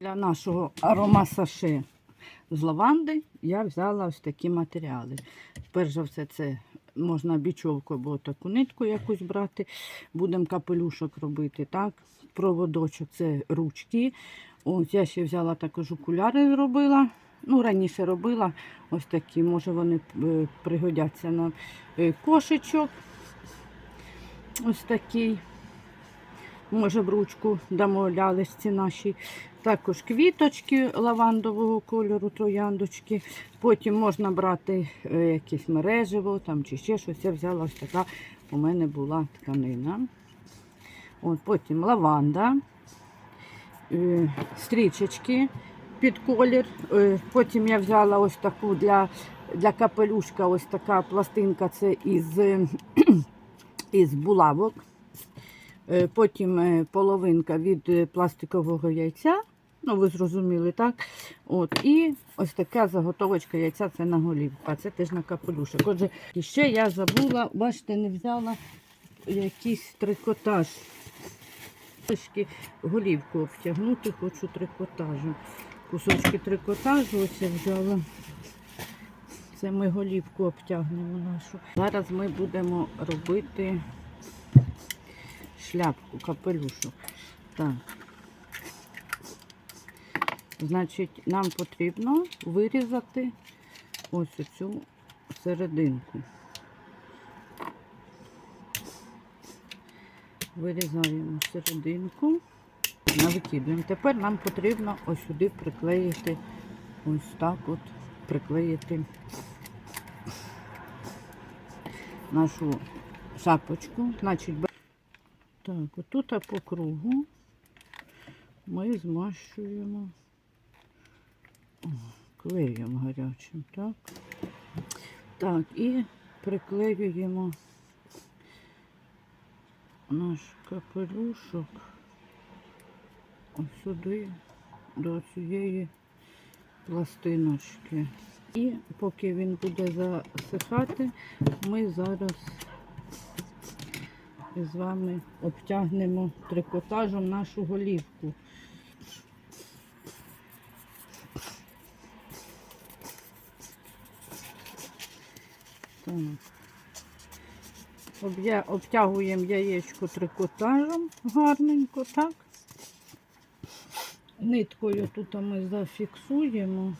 Для нашого аромасаше з лаванди я взяла ось такі матеріали. Перш за все, це можна бічовку або таку нитку якусь брати. Будемо капелюшок робити. так. Проводочок це ручки. Ось я ще взяла також окуляри зробила. Ну, раніше робила ось такі, може вони е, пригодяться на е, кошечок. Ось такий. Може, в ручку дамо лялечці наші. Також квіточки лавандового кольору, трояндочки. Потім можна брати е, якесь мереживо там, чи ще щось. Я взяла ось така у мене була тканина. От, потім лаванда, е, стрічечки під колір. Е, Потім я взяла ось таку для, для капелюшка, ось така пластинка, це із, із булавок. Е, Потім е, половинка від е, пластикового яйця. Ну, ви зрозуміли, так? От, і ось така заготовочка яйця це на голівку, це теж на капелюшок. Отже, і ще я забула, бачите, не взяла якийсь трикотаж. Трошки голівку обтягнути, хочу трикотажу. Кусочки трикотажу ось я взяла. Це ми голівку обтягнемо нашу. Зараз ми будемо робити шляпку, капелюшок. Так. Значить, нам потрібно вирізати ось оцю серединку. Вирізаємо серединку, викидуємо. Тепер нам потрібно ось сюди приклеїти, ось так от приклеїти нашу шапочку. Значить, так, отут по кругу ми змащуємо клеєм гарячим, так? Так, і приклеюємо наш капелюшок ось сюди, до цієї пластиночки. І поки він буде засихати, ми зараз з вами обтягнемо трикотажем нашу голівку. Обтягуємо яєчко трикотажем гарненько, так? Ниткою тут ми зафіксуємо.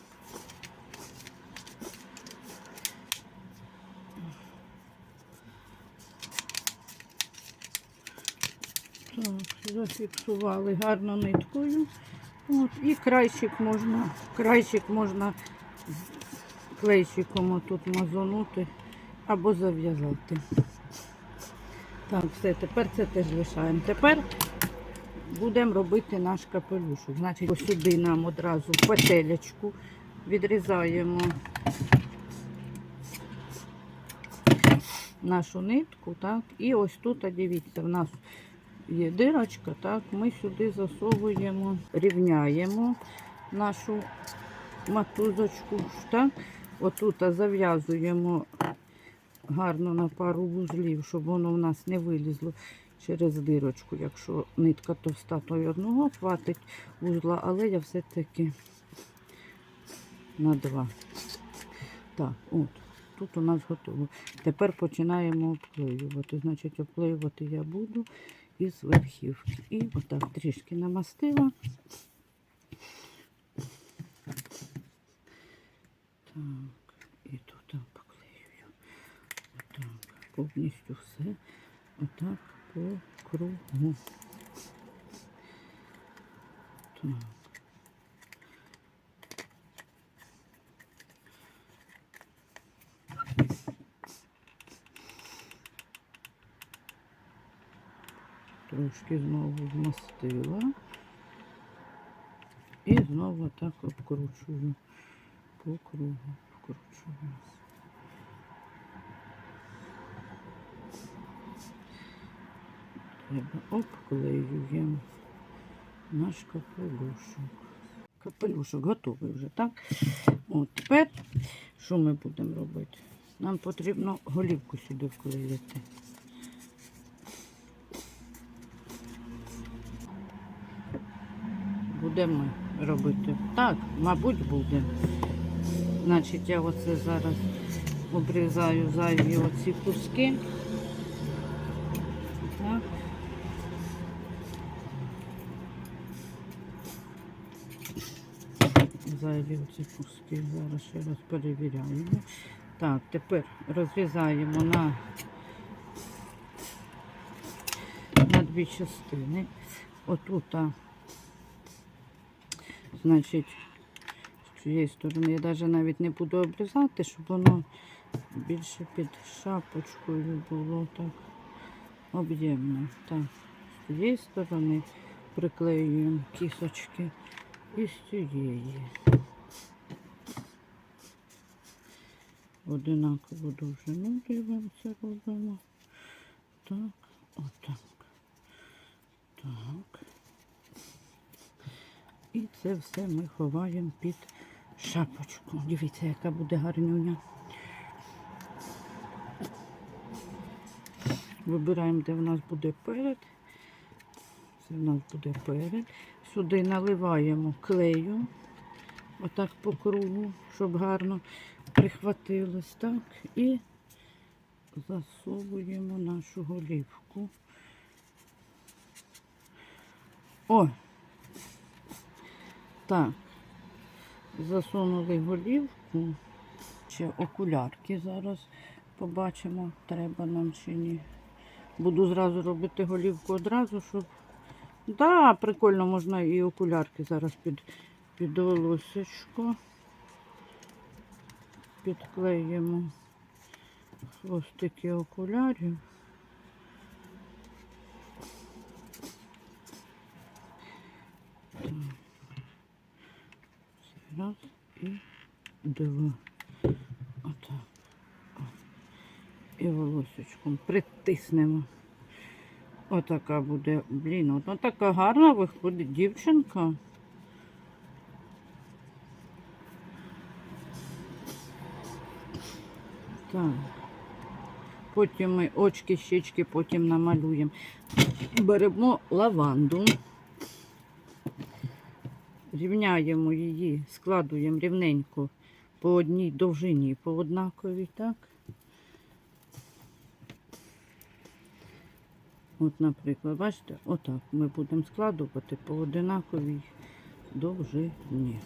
Так, зафіксували гарно ниткою. От, і крайчик можна, крайчик можна клейчиком отут мазонути або зав'язати. Так, все, тепер це теж лишаємо. Тепер будемо робити наш капелюшок. Значить, ось сюди нам одразу петелечку відрізаємо нашу нитку, так, і ось тут, дивіться, в нас є дирочка, так, ми сюди засовуємо, рівняємо нашу матузочку, так, отут зав'язуємо гарно на пару вузлів, щоб воно в нас не вилізло через дирочку. Якщо нитка товста, то й одного хватить вузла, але я все-таки на два. Так, от, тут у нас готово. Тепер починаємо обклеювати. Значить, обклеювати я буду із верхівки. І отак трішки намастила. Так, і тут поклею. Отак, повністю все. Отак по кругу. Так. Трошки знову змастила. Знову так обкручую по кругу. Вкручую. Треба обклеюємо наш капелюшок. Капелюшок готовий вже, так? От тепер що ми будемо робити? Нам потрібно голівку сюди вклеїти. Будемо робити? Так, мабуть, буде. Значить, я оце зараз обрізаю зайві оці куски. Так. Зайві оці куски. Зараз ще раз перевіряємо. Так, тепер розрізаємо на, на дві частини. Отут, значить, з цієї сторони я навіть навіть не буду обрізати, щоб воно більше під шапочкою було так об'ємно. Так, з цієї сторони приклеюємо кісочки і з цієї. Одинакову довжину дивимося робимо. Так, отак. Так. І це все ми ховаємо під шапочку. Дивіться, яка буде гарнюня. Вибираємо, де в нас буде перед. Це в нас буде перед. Сюди наливаємо клею, отак по кругу, щоб гарно прихватилось. Так. І засовуємо нашу голівку. О! Так. Засунули голівку. Ще окулярки зараз побачимо, треба нам чи ні. Буду зразу робити голівку одразу, щоб. Да, прикольно можна і окулярки зараз під, під волосечко. Підклеїмо хвостики окулярів. Так. Раз і два. Отак. І волосечком притиснемо. Отака буде, блін, от така гарна виходить дівчинка. Так. Потім ми очки, щечки потім намалюємо. Беремо лаванду, рівняємо її, складуємо рівненько по одній довжині, по однаковій, так? От, наприклад, бачите, отак ми будемо складувати по одинаковій довжині.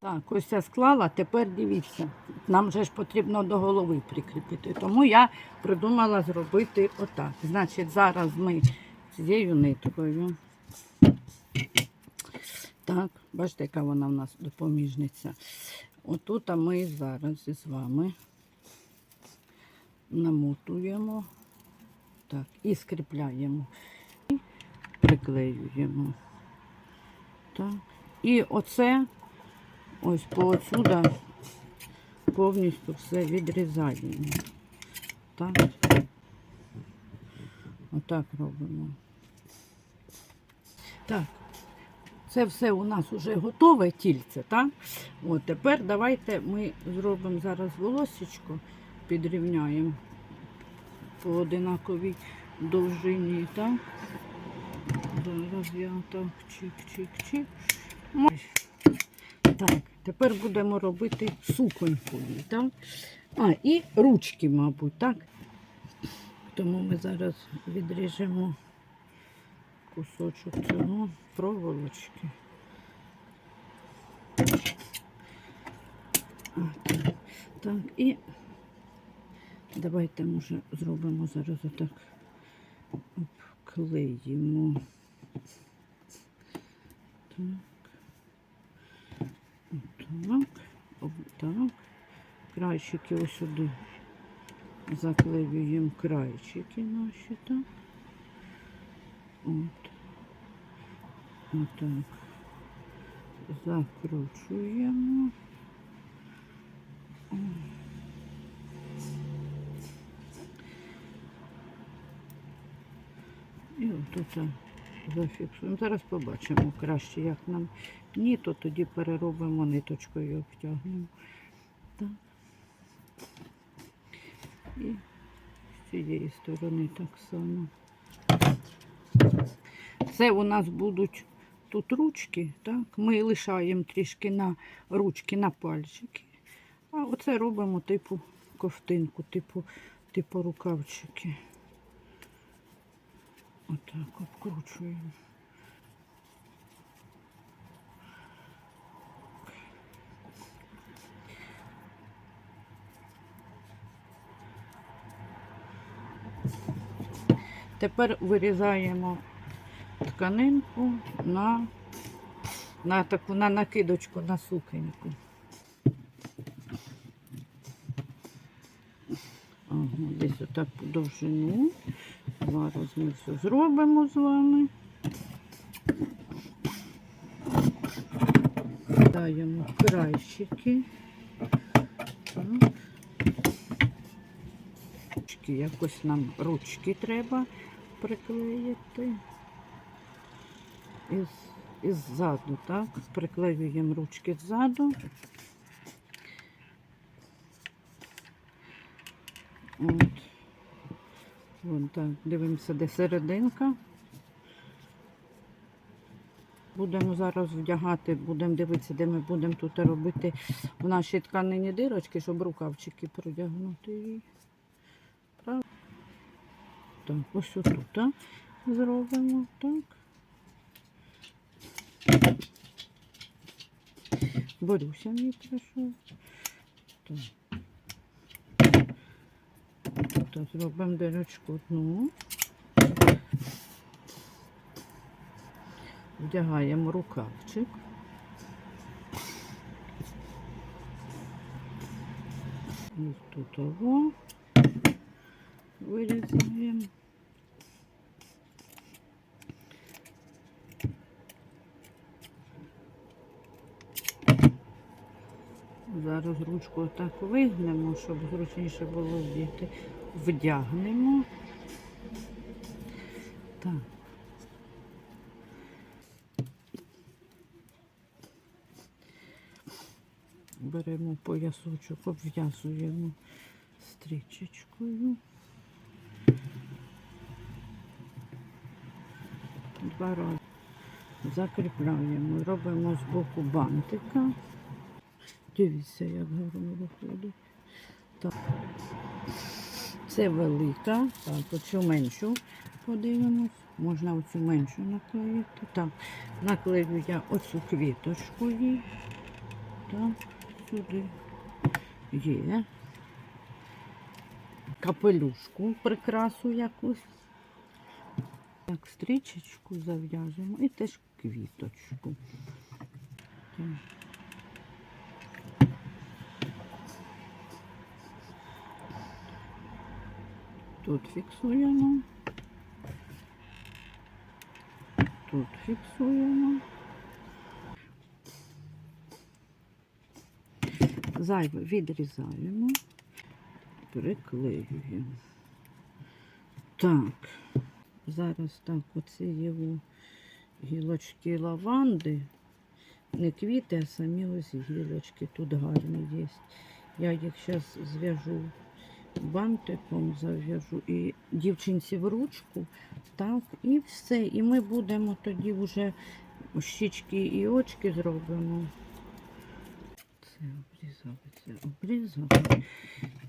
Так, ось я склала, тепер дивіться. Нам же ж потрібно до голови прикріпити. Тому я придумала зробити отак. Значить, зараз ми цією ниткою. Так, бачите, яка вона в нас допоміжниця. Отут а ми зараз із вами намотуємо так, і скріпляємо. І приклеюємо. Так. І оце ось поотсюда повністю все відрізаємо. Так. Отак робимо. Так. Це все у нас вже готове тільце, так? От тепер давайте ми зробимо зараз волосечко, підрівняємо по одинаковій довжині, так? Зараз я так чик-чик-чик. Так, тепер будемо робити суконьку, так? А, і ручки, мабуть, так? Тому ми зараз відріжемо кусочок цього проволочки. Так, і давайте, може, зробимо зараз отак. Обклеїмо. Так. Отак. Отак. Крайчики ось сюди заклеюємо крайчики наші, так. От. Отак. Закручуємо. І отут зафіксуємо. Зараз побачимо краще, як нам ні, то тоді переробимо ниточкою обтягнемо. Так. І з цієї сторони так само. Це у нас будуть тут ручки, так? Ми лишаємо трішки на ручки, на пальчики. А оце робимо типу ковтинку, типу, типу рукавчики. Отак обкручуємо. Тепер вирізаємо тканинку на, на таку на накидочку, на сукеньку. Ага, десь отак по довжину. Зараз ми все зробимо з вами. Даємо крайчики. Ручки, якось нам ручки треба приклеїти. Із, із ззаду, так? Приклеюємо ручки ззаду. От. Вон так, дивимося, де серединка. Будемо зараз вдягати, будемо дивитися, де ми будемо тут робити в нашій тканині дирочки, щоб рукавчики продягнути її. Так, ось тут зробимо так. Борюся мій прийшов. Так, зробимо дирочку одну. Вдягаємо рукавчик. Ось тут його вирізаємо. Зараз ручку отак вигнемо, щоб зручніше було вдіти. Вдягнемо. Так. Беремо поясочок, обв'язуємо стрічечкою. Два рази закріпляємо, робимо з боку бантика. Дивіться, як гарно виходить. Це велика. Так, оцю меншу подивимось. Можна оцю меншу наклеїти. Так, наклею я оцю квіточку їй. Так, сюди є. Капелюшку, прикрасу якусь. Так, стрічечку зав'яжемо і теж квіточку. Тут фіксуємо. Тут фіксуємо. Зайве відрізаємо, приклеюємо. Так, зараз так, оці його гілочки лаванди. Не квіти, а самі ось гілочки тут гарні є. Я їх зараз зв'яжу бантиком зав'яжу і дівчинці в ручку, так, і все. І ми будемо тоді вже щічки і очки зробимо. Це обрізали, це обрізали.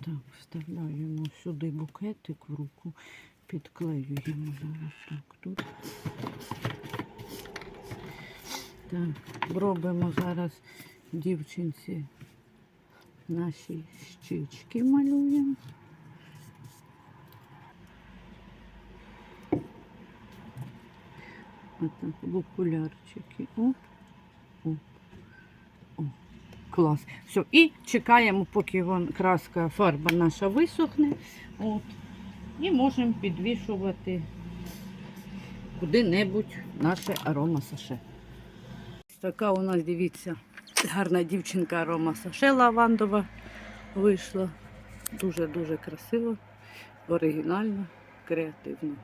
Так, вставляємо сюди букетик в руку, підклеюємо зараз так тут. Так, робимо зараз дівчинці наші щічки малюємо. Отак, в окулярчики. Оп, оп, оп. Клас. Все. І чекаємо, поки вон краска, фарба наша висохне. От. І можемо підвішувати куди-небудь наше арома саше. Така у нас, дивіться, гарна дівчинка арома саше лавандова вийшла. Дуже-дуже красиво, оригінально, креативно.